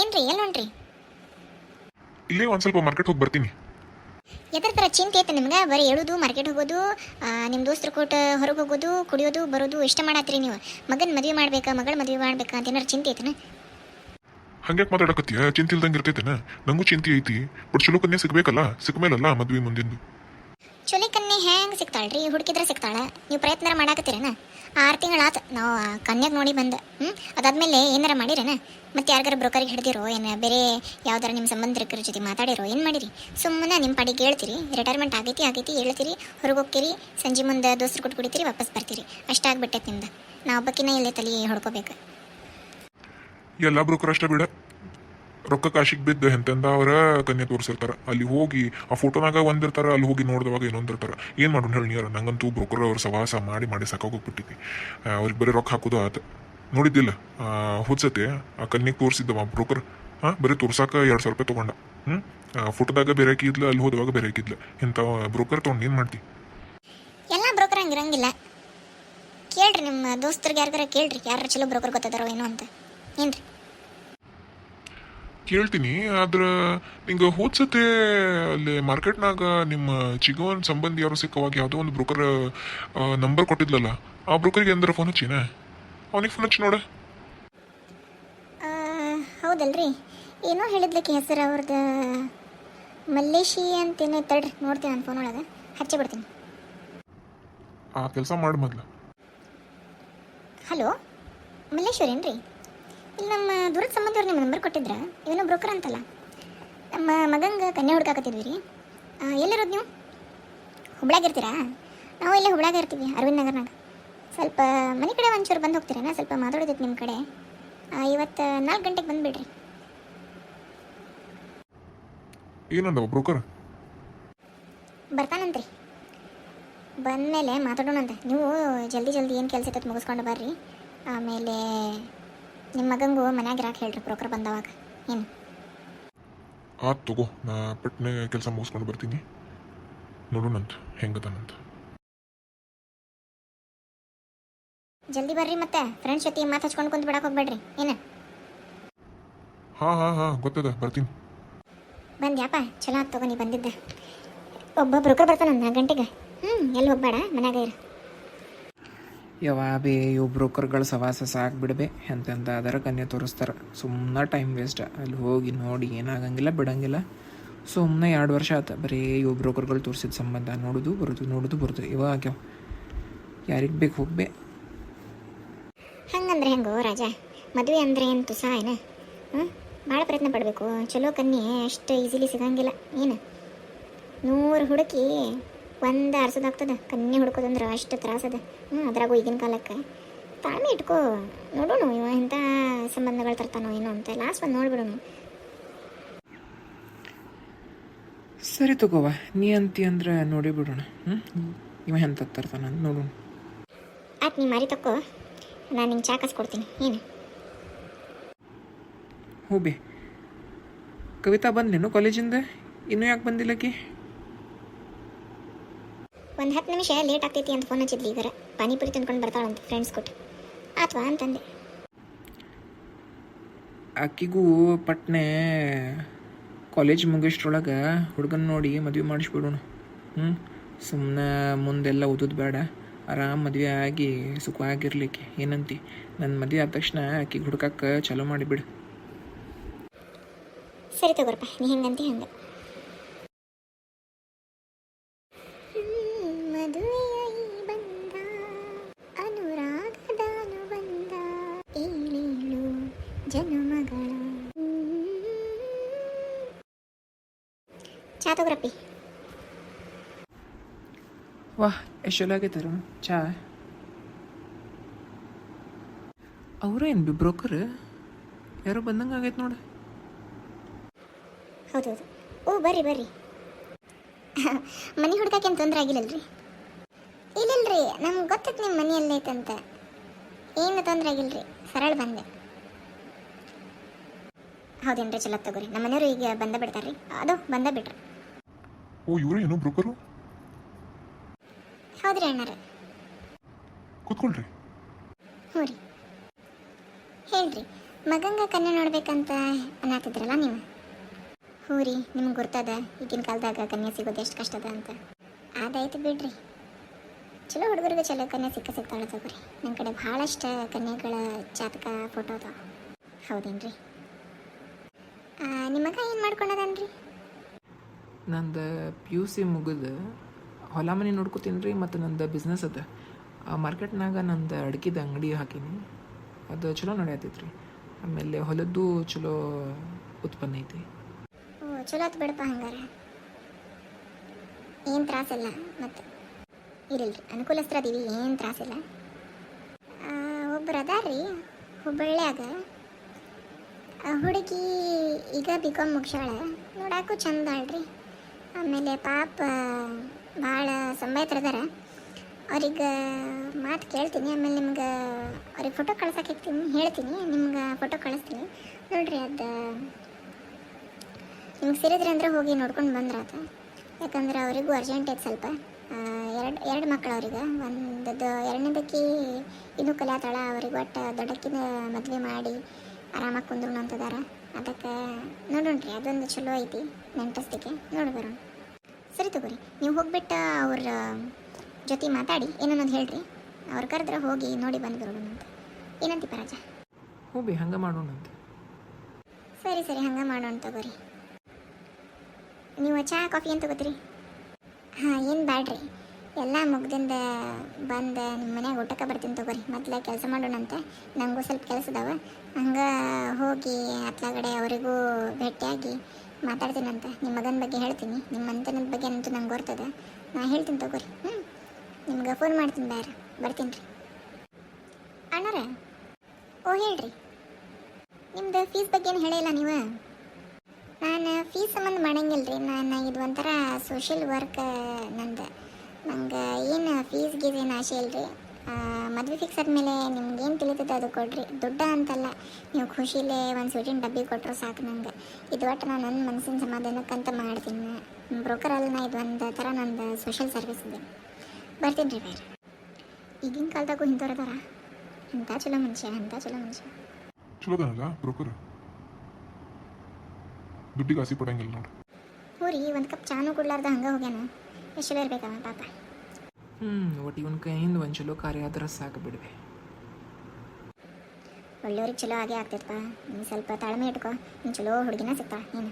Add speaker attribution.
Speaker 1: ಏನ್ರಿ ಎಲ್ಲಿ ಹೊಂಟ್ರಿ
Speaker 2: ಇಲ್ಲೇ ಒಂದು ಸ್ವಲ್ಪ ಮಾರ್ಕೆಟ್ ಹೋಗಿ ಬರ್ತೀನಿ.
Speaker 1: ಎದ್ರ ಥರ ಚಿಂತೆ ಐತೆ ನಿಮ್ಗೆ? ಬರೀ ಹೇಳೋದು ಮಾರ್ಕೆಟ್ ಹೋಗೋದು ನಿಮ್ಮ ದೋಸ್ತರ ಕೊಟ್ಟು ಹೊರಗೆ ಹೋಗೋದು ಕುಡಿಯೋದು ಬರೋದು ಇಷ್ಟ ಮಾಡಾತ್ರಿ ನೀವು. ಮಗನ ಮದುವೆ ಮಾಡ್ಬೇಕಾ ಮಗಳ ಮದುವೆ ಮಾಡ್ಬೇಕಾ ಅಂತ ಏನಾರು ಚಿಂತೆ ಐತನ?
Speaker 2: ಹಂಗ್ಯಾಕೆ ಮಾತಾಡಕತ್ತೀಯ? ಚಿಂತೆ ಇಲ್ದಂಗೆ ಇರ್ತೈತೇನ? ನಂಗೂ ಚಿಂತೆ ಐತಿ. ಬಟ್ ಚಲೋ ಕನ್ಯಾ ಸಿಗ್ಬೇಕಲ್ಲ ಸಿಕ್ಮೇಲಲ್ಲ ಮದುವೆ ಮುಂದಿಂದು.
Speaker 1: ಚೊಲಿ ಕನ್ಯೆ ಹೆಂಗೆ ಸಿಗ್ತಾಳ್ರಿ? ಹುಡುಕಿದ್ರೆ ಸಿಗ್ತಾಳೆ. ನೀವು ಪ್ರಯತ್ನ ಮಾಡಾಕತ್ತೀರೇನ? ಆರು ತಿಂಗಳಾತ ನಾವು ಕನ್ಯಾಗ ನೋಡಿ ಬಂದ ಹ್ಞೂ ಅದಾದ್ಮೇಲೆ ಏನಾರ ಮಾಡಿರೇನ? ಮತ್ತೆ ಯಾರಿಗಾರ ಬ್ರೋಕರಿಗೆ ಹಿಡ್ದಿರೋ, ಏನು ಬೇರೆ ಯಾವ್ದಾರ ನಿಮ್ಮ ಸಂಬಂಧಿಕರ ಜೊತೆ ಮಾತಾಡಿರೋ, ಏನು ಮಾಡಿರಿ? ಸುಮ್ಮನೆ ನಿಮ್ಮ ಪಾಡಿಗೆ ಹೇಳ್ತೀರಿ ರಿಟೈರ್ಮೆಂಟ್ ಆಗೈತಿ ಆಗೈತಿ ಹೇಳ್ತೀರಿ ಹೊರಗೆ ಹೋಗ್ತೀರಿ ಸಂಜೆ ಮುಂದೆ ದೋಸ್ರು ಕೊಟ್ಟು ಕುಡಿತೀರಿ, ವಾಪಸ್ ಬರ್ತೀರಿ. ಅಷ್ಟಾಗ್ಬಿಟ್ಟೈತೆ ನಿಮ್ದು. ನಾ ಒಬ್ಬಕ್ಕಿನ ಇಲ್ಲೇ ತಲೆ ಹೊಡ್ಕೋಬೇಕು.
Speaker 2: ಎಲ್ಲ ಬ್ರೋಕರ್ ಅಷ್ಟೇ ಬಿಡ. ರೊಕ್ಕ ಕಾಶಿಗೆ ಬಿದ್ದು ಎಂತೆಂದ ಅವರ ಕನ್ಯೆ ತೋರಿಸಿರ್ತಾರ. ಅಲ್ಲಿ ಹೋಗಿ ಆ ಫೋಟೋನಾಗ ಒಂದಿರ್ತಾರ, ಅಲ್ಲಿ ಹೋಗಿ ನೋಡಿದವಾಗ ಇನ್ನೊಂದಿರ್ತಾರ. ಏನು ಮಾಡೋಣ ಹೇಳಿ ನೀರ ನಂಗಂತೂ ಬ್ರೋಕರ್ ಅವ್ರ ಸವಾಸ ಮಾಡಿ ಮಾಡಿ ಸಾಕಾಗೋಗ್ಬಿಟ್ಟಿದ್ವಿ ಅವ್ರಿಗೆ ಬರೀ ರೊಕ್ಕ ಹಾಕೋದು ಆತ. ನೋಡಿದ್ದಿಲ್ಲ? ಹುಚ್ಚತೆ ಆ ಕನ್ಯೆಗೆ ತೋರಿಸಿದ್ದವ ಬ್ರೋಕರ್ ಹಾಂ ಬರೀ ತೋರ್ಸಾಕ ಎರಡು ಸಾವಿರ ರೂಪಾಯಿ ತೊಗೊಂಡ. ಹ್ಞೂ ಫೋಟೋದಾಗ ಬೇರೆ ಹಾಕಿದ್ಲ ಅಲ್ಲಿ ಹೋದವಾಗ ಬೇರೆ ಹಾಕಿದ್ಲ ಇಂಥ ಬ್ರೋಕರ್ ತೊಗೊಂಡು ಏನು ಮಾಡ್ತಿ?
Speaker 1: ಎಲ್ಲ ಬ್ರೋಕರ್ ಹಂಗಿರಂಗಿಲ್ಲ. ಕೇಳ್ರಿ ನಿಮ್ಮ ದೋಸ್ತರಿಗೆ ಯಾರಿಗಾರ ಕೇಳ್ರಿ. ಯಾರು ಚಲೋ ಬ್ರೋಕರ್ ಗೊತ್ತದಾರೋ ಏನೋ ಅಂತ. ಏನ್ರಿ?
Speaker 2: ಕೇಳ್ತೀನಿ ಆದ್ರೆ ನಿಂಗೆ ಹೋದ್ಸತೆ ಅಲ್ಲಿ ಮಾರ್ಕೆಟ್ನಾಗ ನಿಮ್ಮ ಚಿಗವನ್ ಸಂಬಂಧಿ ಯಾರು ಸಿಕ್ಕವಾಗಿ ಯಾವುದೋ ಒಂದು ಬ್ರೋಕರ್ ನಂಬರ್ ಕೊಟ್ಟಿದ್ಲಲ್ಲ ಆ ಬ್ರೋಕರ್ಗೆ ಎಂದ್ರೆ ಫೋನ್ ಹಚ್ಚಿನ? ಅವನಿಗೆ ಫೋನ್ ಹಚ್ಚಿ ನೋಡ.
Speaker 1: ಹೌದಲ್ರಿ. ಏನೋ ಹೇಳಿದ್ಲಕ್ಕೆ ಹೆಸರು ಅವ್ರದ್ದು ಮಲ್ಲೇಶಿ ಅಂತೇನೋ ತಡ್ರಿ ನೋಡ್ತೀನಿ ನಾನು ಫೋನ್ ಒಳಗೆ. ಹಚ್ಚಿ ಬಿಡ್ತೀನಿ.
Speaker 2: ಆ ಕೆಲಸ ಮಾಡಿ ಮೊದ್ಲು.
Speaker 1: ಹಲೋ ಮಲ್ಲೇಶ್ವರೇನ್ರಿ? ಇಲ್ಲಿ ನಮ್ಮ ದೂರದ ಸಂಬಂಧಿಯವ್ರು ನಿಮ್ಮ ನಂಬರ್ ಕೊಟ್ಟಿದ್ರ? ಇವನು ಬ್ರೋಕರ್ ಅಂತಲ್ಲ. ನಮ್ಮ ಮಗಂಗೆ ಕನ್ಯಾ ಹುಡ್ಕಾಕತ್ತಿದ್ವಿ ರೀ. ಎಲ್ಲಿರೋದು ನೀವು? ಹುಬ್ಳಾಗಿರ್ತೀರಾ ನಾವು ಇಲ್ಲೇ ಹುಬ್ಳಾಗ ಇರ್ತೀವಿ ಅರವಿಂದ್ ನಗರ್ನಾಗ. ಸ್ವಲ್ಪ ಮನೆ ಕಡೆ ಒಂಚೂರು ಬಂದು ಹೋಗ್ತೀರೇನ? ಸ್ವಲ್ಪ ಮಾತಾಡೋದಿತ್ತು ನಿಮ್ಮ ಕಡೆ. ಇವತ್ತು ನಾಲ್ಕು ಗಂಟೆಗೆ ಬಂದುಬಿಡ್ರಿ.
Speaker 2: ಬರ್ತಾನಂತೆ ಬ್ರೋಕರ್
Speaker 1: ಬರ್ತಾನಂತ್ರಿ. ಬಂದಮೇಲೆ ಮಾತಾಡೋಣಂತೆ. ನೀವು ಜಲ್ದಿ ಜಲ್ದಿ ಏನು ಕೆಲಸ ಇತ್ತು ಮುಗಿಸ್ಕೊಂಡು ಬರ್ರಿ. ಆಮೇಲೆ ನಿಮ್ಮ ಮಗಂಗೂ ಮನ್ಯಾಗ ಇರಾಕ್ ಹೇಳ್ರಿ ಬ್ರೋಕರ್ ಬಂದವಾಗ. ಏನು?
Speaker 2: ಆತು ತಗೋ ನಾ ಪಟ್ನೆ ಕೆಲಸ ಮುಗಿಸ್ಕೊಂಡು ಬರ್ತೀನಿ. ನೋಡೋಣಂತ ಹೆಂಗದನಂತ.
Speaker 1: ಜಲ್ದಿ ಬರ್ರಿ ಮತ್ತೆ ಫ್ರೆಂಡ್ಸ್ ಜೊತೆ ಮಾತು ಹಚ್ಕೊಂಡು ಕುಂತು ಬಿಡಕ್ಕೆ ಹೋಗ್ಬೇಡ್ರಿ. ಏನು?
Speaker 2: ಹಾಂ ಹಾಂ ಹಾಂ ಗೊತ್ತದ ಬರ್ತೀನಿ.
Speaker 1: ಬಂದ್ಯಾಪ ಚಲೋ ಆತ್ ತಗೋ ನೀ ಬಂದಿದ್ದೆ. ಒಬ್ಬ ಬ್ರೋಕರ್ ಬರ್ತಾನ ನಾಲ್ಕು ಗಂಟೆಗೆ. ಹ್ಞೂ ಎಲ್ಲಿ ಹೋಗ್ಬೇಡ ಮನ್ಯಾಗ ಇರು.
Speaker 3: ಯಾವಾಬೇ ಇವು ಬ್ರೋಕರ್ಗಳು ಸವಾಸ ಸಾಕು ಬಿಡಬೇ ಎಂತೆಂತ ಅದರ ಕನ್ಯೆ ತೋರಿಸ್ತಾರೆ. ಸುಮ್ಮನೆ ಟೈಮ್ ವೇಸ್ಟ್. ಅಲ್ಲಿ ಹೋಗಿ ನೋಡಿ ಏನಾಗಂಗಿಲ್ಲ, ಬಿಡಂಗಿಲ್ಲ. ಸುಮ್ಮನೆ ಎರಡು ವರ್ಷ ಆತ. ಬರೀ ಇವು ಬ್ರೋಕರ್ಗಳು ತೋರಿಸಿದ ಸಂಬಂಧ. ನೋಡೋದು, ಬರೋದು ನೋಡೋದು, ಬರೋದು. ಇವಾಗ ಆಗ್ಯಾವ. ಯಾರಿಗೆ ಬೇಕು ಹೋಗ್ಬೇ.
Speaker 1: ಹಂಗಂದ್ರೆ ಹೆಂಗೋ ರಾಜ? ಮದುವೆ ಅಂದ್ರೆ ಏನು? ತುಸ ಏನ ಪ್ರಯತ್ನ ಪಡಬೇಕು. ಚಲೋ ಕನ್ಯೆ ಅಷ್ಟು ಈಸಿಲಿ ಸಿಗಂಗಿಲ್ಲ. ಏನು? ನೂರು ಹುಡುಕಿ ಒಂದು ಅರ್ಸೋದಾಗ್ತದ ಕನ್ಯೆ ಹುಡ್ಕೋದಂದ್ರೆ ಅಷ್ಟು ತ್ರಾಸದ ಹ್ಞೂ ಅದ್ರಾಗೂ ಈಗಿನ ಕಾಲಕ್ಕೆ. ತಾಳ್ಮೆ ಇಟ್ಕೋ. ನೋಡೋಣ ಇವ ಇಂಥ ಸಂಬಂಧಗಳು ತರ್ತಾನೋ ಏನೋ ಅಂತ. ಲಾಸ್ಟ್ ಒಂದು ನೋಡ್ಬಿಡೋಣ
Speaker 3: ಸರಿ ತಗೋವ. ನೀ ಅಂತಿ ಅಂದ್ರೆ ನೋಡಿ ಬಿಡೋಣ. ಹ್ಞೂ ಇವ ಎಂತ ತರ್ತಾನ ನೋಡೋಣ
Speaker 1: ಆಯ್ತು ನೀ ಮಾರಿ ತಕ್ಕೋ. ನಾನು ನಿಂಗೆ ಚಾಕಸ್ ಕೊಡ್ತೀನಿ. ಏನು?
Speaker 3: ಹೋಬಿ ಕವಿತಾ ಬಂದೇನು ಕಾಲೇಜಿಂದ ಇನ್ನೂ ಯಾಕೆ ಬಂದಿಲ್ಲಕಿ
Speaker 1: ಒಂದು ಹತ್ತು ನಿಮಿಷ ಲೇಟ್ ಆಗ್ತೈತಿ ಅಂತ ಫೋನ್ ಹಚ್ಚಿದ್ಲಿ ಈಗ ಪಾನಿಪುರಿ ತಿನ್ಕೊಂಡು ಬರ್ತಾಳಂತ ಫ್ರೆಂಡ್ಸ್ ಕೊಟ್ಟು ಅಥವಾ ಅಂತಂದೆ.
Speaker 3: ಆಕಿಗೂ ಪಟ್ನೆ ಕಾಲೇಜ್ ಮುಗಿಸ್ಟ್ರೊಳಗೆ ಹುಡುಗನ ನೋಡಿ ಮದುವೆ ಮಾಡಿಸ್ಬಿಡೋಣ. ಹ್ಞೂ ಸುಮ್ಮನೆ ಮುಂದೆಲ್ಲ ಓದೋದು ಬೇಡ. ಆರಾಮ್ ಮದುವೆ ಆಗಿ ಸುಖವಾಗಿರ್ಲಿಕ್ಕೆ. ಏನಂತಿ? ನನ್ನ ಮದುವೆ ಆದ ತಕ್ಷಣ ಆಕಿಗೆ ಹುಡುಕಕ್ಕೆ ಚಾಲೂ ಮಾಡಿಬಿಡು.
Speaker 1: ಸರಿ ತಗೋರಪ್ಪ ನೀ ಹೆಂಗಂತಿ ಹಂಗೆ. ಜನುಮಗಳ ಚಾ ತಗೋರಪ್ಪಿ.
Speaker 3: ವಾಹ್ ಎಷ್ಟು ಚಲೋ ಆಗೈತಾರ ಚಾ ಅವ್ರೇನು ಬಿ ಬ್ರೋಕರ್? ಯಾರೋ ಬಂದಂಗೆ ಆಗೈತೆ ನೋಡು.
Speaker 1: ಹೌದೌದು. ಓ ಬರ್ರಿ ಬರ್ರಿ. ಮನೆ ಹುಡ್ಕಕ್ಕೇನು ತೊಂದರೆ ಆಗಿಲ್ಲಲ್ರಿ? ಇಲ್ಲಲ್ರಿ ನಮ್ಗೆ ಗೊತ್ತೈತೆ ನಿಮ್ಮ ಮನೆ ಎಲ್ಲೈತಂತ ಏನು ತೊಂದರೆ ಆಗಿಲ್ಲರಿ ಸರಳ ಬಂದೆ. ಹೌದೇನ್ರಿ ಚಲೋ ತಗೋರಿ. ನಮ್ಮ ಮನೆಯವರು ಈಗ ಬಂದ ಬಿಡ್ತಾರ್ರಿ. ಅದು ಬಂದ ಬಿಡ್ರಿ
Speaker 2: ಓ ಇವರು ಏನೋ ಬ್ರೋಕರು?
Speaker 1: ಹೌದ್ರಿ ಅಣ್ಣಾರ.
Speaker 2: ಕೂತ್ಕೊಳ್ರಿ.
Speaker 1: ಹ್ಞೂ ರೀ. ಹೇಳ್ರಿ ಮಗಂಗ ಕನ್ನೆ ನೋಡ್ಬೇಕಂತ ಅನ್ನತ್ತಿದ್ರಲ್ಲ ನೀವು? ಹ್ಞೂ ರೀ ನಿಮ್ಗೆ ಗೊತ್ತದ ಈಗಿನ ಕಾಲದಾಗ ಕನ್ಯೆ ಸಿಗೋದು ಎಷ್ಟು ಕಷ್ಟದ ಅಂತ. ಅದಾಯ್ತು ಬಿಡ್ರಿ. ಚಲೋ ಹುಡುಗರಿಗೆ ಚಲೋ ಕನ್ಯೆ ಸಿಕ್ಕ ಸಿಗ್ತಾಳೆ ತಗೋರಿ. ನನ್ನ ಕಡೆ ಭಾಳಷ್ಟು ಕನ್ಯೆಗಳ ಜಾತಕ ಫೋಟೋ ಅದಾವ. ಹೌದೇನ್ರಿ. ಆ, ನಿಮ್ಮ ಏನು ಮಾಡ್ಕೊಂಡದನ್ರಿ
Speaker 3: ನಂದು ಪಿ ಯು ಸಿ ಮುಗಿದು ಹೊಲ ಮನೆ ನೋಡ್ಕೊತೀನಿ ರೀ ಮತ್ತು ನಂದು ಬಿಸ್ನೆಸ್ ಅದ. ಮಾರ್ಕೆಟ್ನಾಗ ನಂದು ಅಡ್ಕಿದ ಅಂಗಡಿ ಹಾಕೀನಿ. ಅದು ಚಲೋ ನಡೆಯತೈತೆ ರೀ ಆಮೇಲೆ ಹೊಲದ್ದು ಚಲೋ ಉತ್ಪನ್ನ ಐತಿ.
Speaker 1: ಓ ಚಲೋ ಆತು ಬಿಡಪ್ಪ ಹಂಗಾರ. ಏನು ತ್ರಾಸಿಲ್ಲ ಮತ್ತು ಇರಲ್ರಿ ಅನುಕೂಲಸ್ತ್ರ ಅದೀವಿ ಏನು ತ್ರಾಸಿಲ್ಲ. ಆ, ಒಬ್ರು ಅದಾರ್ರಿ ಹುಬ್ಬಳ್ಳ್ಯಾಗ. ಹುಡುಗಿ ಈಗ ಬಿ ಕಾಮ್ ಮುಗಿಸ್ಯಾಳ. ನೋಡಾಕು ಚಂದ ಅಲ್ರಿ ಆಮೇಲೆ ಪಾಪ, ಭಾಳ ಸಂಬಾಯ್ತರದಾರ ಅವ್ರಿಗೆ ಮಾತು ಕೇಳ್ತೀನಿ, ಆಮೇಲೆ ನಿಮ್ಗೆ ಅವ್ರಿಗೆ ಫೋಟೋ ಕಳ್ಸಕ್ಕೆ ಹೇಳ್ತೀನಿ, ನಿಮ್ಗೆ ಫೋಟೋ ಕಳಿಸ್ತೀನಿ. ನೋಡ್ರಿ ಅದು, ನಿಮ್ಗೆ ಸೇರಿದ್ರೆ ಅಂದ್ರೆ ಹೋಗಿ ನೋಡ್ಕೊಂಡು ಬಂದ್ರಾತ ಯಾಕಂದ್ರೆ ಅವರಿಗೂ ಅರ್ಜೆಂಟ್ ಐತೆ ಸ್ವಲ್ಪ. ಎರಡು ಎರಡು ಮಕ್ಕಳು ಅವ್ರಿಗೆ. ಒಂದದ್ದು ಎರಡನೇದಕ್ಕೆ ಇನ್ನೂ ಕಲಿಯಾತಾಳ, ಅವ್ರಿಗೆ ಒಟ್ಟು ದೊಡ್ಡಕ್ಕಿನ ಮದುವೆ ಮಾಡಿ. ಆರಾಮಾಗಿ ಕುಂದ್ರು ಅಂತದಾರ. ಅದಕ್ಕೆ ನೋಡೋಣ್ರಿ ಅದೊಂದು ಚಲೋ ಐತಿ ನೆಂಟಸ್ತಿಕೆ ನೋಡಿ ಬರೋಣ. ಸರಿ ತಗೋರಿ ನೀವು ಹೋಗ್ಬಿಟ್ಟು ಅವ್ರ ಜೊತೆ ಮಾತಾಡಿ ಏನನ್ನೋದು ಹೇಳ್ರಿ. ಅವ್ರು ಕರೆದ್ರೆ ಹೋಗಿ ನೋಡಿ ಬಂದು ಬರೋಣ ಅಂತ ಏನಂತಿ ಪರಾಜ?
Speaker 3: ಬಿ ಹಂಗೆ ಮಾಡೋಣ ಅಂತ.
Speaker 1: ಸರಿ ಸರಿ ಹಂಗೆ ಮಾಡೋಣ ತಗೋರಿ. ನೀವು ಚಹಾ ಕಾಫಿ ಏನು ತಗೋತೀರಿ? ಹಾಂ ಏನು ಬ್ಯಾಡ್ರಿ. ಎಲ್ಲ ಮುಗ್ದಿಂದ ಬಂದು ನಿಮ್ಮ ಮನ್ಯಾಗ ಊಟಕ್ಕೆ ಬರ್ತೀನಿ ತಗೋರಿ. ಮೊದಲೇ ಕೆಲಸ ಮಾಡೋಣಂತೆ. ನನಗೂ ಸ್ವಲ್ಪ ಕೆಲಸ ಇದಾವೆ ಹಂಗೆ ಹೋಗಿ ಅತ್ಲಾಗಡೆ ಅವರಿಗೂ ಭೇಟಿಯಾಗಿ ಮಾತಾಡ್ತೀನಂತೆ. ನಿಮ್ಮ ಮಗನ ಬಗ್ಗೆ ಹೇಳ್ತೀನಿ. ನಿಮ್ಮ ಮಂತನದ ಬಗ್ಗೆ ಅಂತೂ ನಂಗೆ ಬರ್ತದೆ ನಾ ಹೇಳ್ತೀನಿ ತಗೋರಿ. ಹ್ಞೂ ನಿಮ್ಗೆ ಫೋನ್ ಮಾಡ್ತೀನಿ ಬ್ಯಾರ. ಬರ್ತೀನಿ ರೀ. ಅಣ್ಣಾರ? ಓ, ಹೇಳ್ರಿ. ನಿಮ್ದು ಫೀಸ್ ಬಗ್ಗೆ ಏನು ಹೇಳಿಲ್ಲ ನೀವು? ನಾನು ಫೀಸ್ ಸಂಬಂಧ ಮಾಡಂಗಿಲ್ಲ ರೀ ನಾನು ಇದು ಒಂಥರ ಸೋಷಿಯಲ್ ವರ್ಕ್ ನಂದು. ನಂಗೆ ಏನು ಫೀಸ್ ಗೀಸ್ ಏನು ಆಸೆ ಇಲ್ಲ ರೀ ಮದುವೆ ಫಿಕ್ಸ್ ಆದಮೇಲೆ ನಿಮ್ಗೆ ಏನು ತಿಳಿತದೆ ಅದು ಕೊಡ್ರಿ. ದುಡ್ಡ ಅಂತಲ್ಲ ನೀವು ಖುಷಿಲೇ ಒಂದು ಸ್ವೀಟಿನ ಡಬ್ಬಿ ಕೊಟ್ಟರು ಸಾಕು ನಂಗೆ. ಇದು ಒಟ್ಟು ನಾನು ನನ್ನ ಮನಸ್ಸಿನ ಸಮಾಧಾನಕ್ಕಂತ ಮಾಡ್ತೀನಿ. ಬ್ರೋಕರ್ ಅಲ್ಲ ನಾ ಇದು ಒಂದು ಥರ ನಂದು ಸೋಷಿಯಲ್ ಸರ್ವಿಸ್ ಇದೆ. ಬರ್ತೀನಿ ರೀ ಬೇರೆ ಈಗಿನ ಕಾಲದಾಗೂ ಹಿಂದೋರದಾರ ಅಂಥ ಚಲೋ ಮನುಷ್ಯ ಅಂಥ ಚಲೋ ಮನುಷ್ಯ.
Speaker 2: ಚಲೋದನಲ್ಲ ಬ್ರೋಕರ್ ದುಡ್ಡಿಗೆ ಆಸೆ ಪಡಂಗಿಲ್ಲ ನೋಡಿ
Speaker 1: ಹ್ಞೂ ರೀ ಒಂದು ಕಪ್ ಚಾನು ಕೊಡ್ಲಾರ್ದ ಹಂಗೆ ಹೋಗ್ಯಾನ? ಬೇಕವ ಪಾಪ.
Speaker 3: ಹ್ಞೂ ಒಟ್ಟು ಇವನ ಕೈಯಿಂದ ಒಂದು ಚಲೋ ಕಾರ್ಯ ಆದ್ರೆ ಸಾಕು ಬಿಡ್ವೆ
Speaker 1: ಒಳ್ಳೆಯವ್ರಿಗೆ ಚಲೋ ಆಗೇ ಆಗ್ತೈತಪ್ಪ ನೀನು ಸ್ವಲ್ಪ ತಾಳ್ಮೆ ಇಟ್ಕೋ. ನೀನು ಚಲೋ ಹುಡುಗಿನ ಸಿಗ್ತಾಳ ಏನು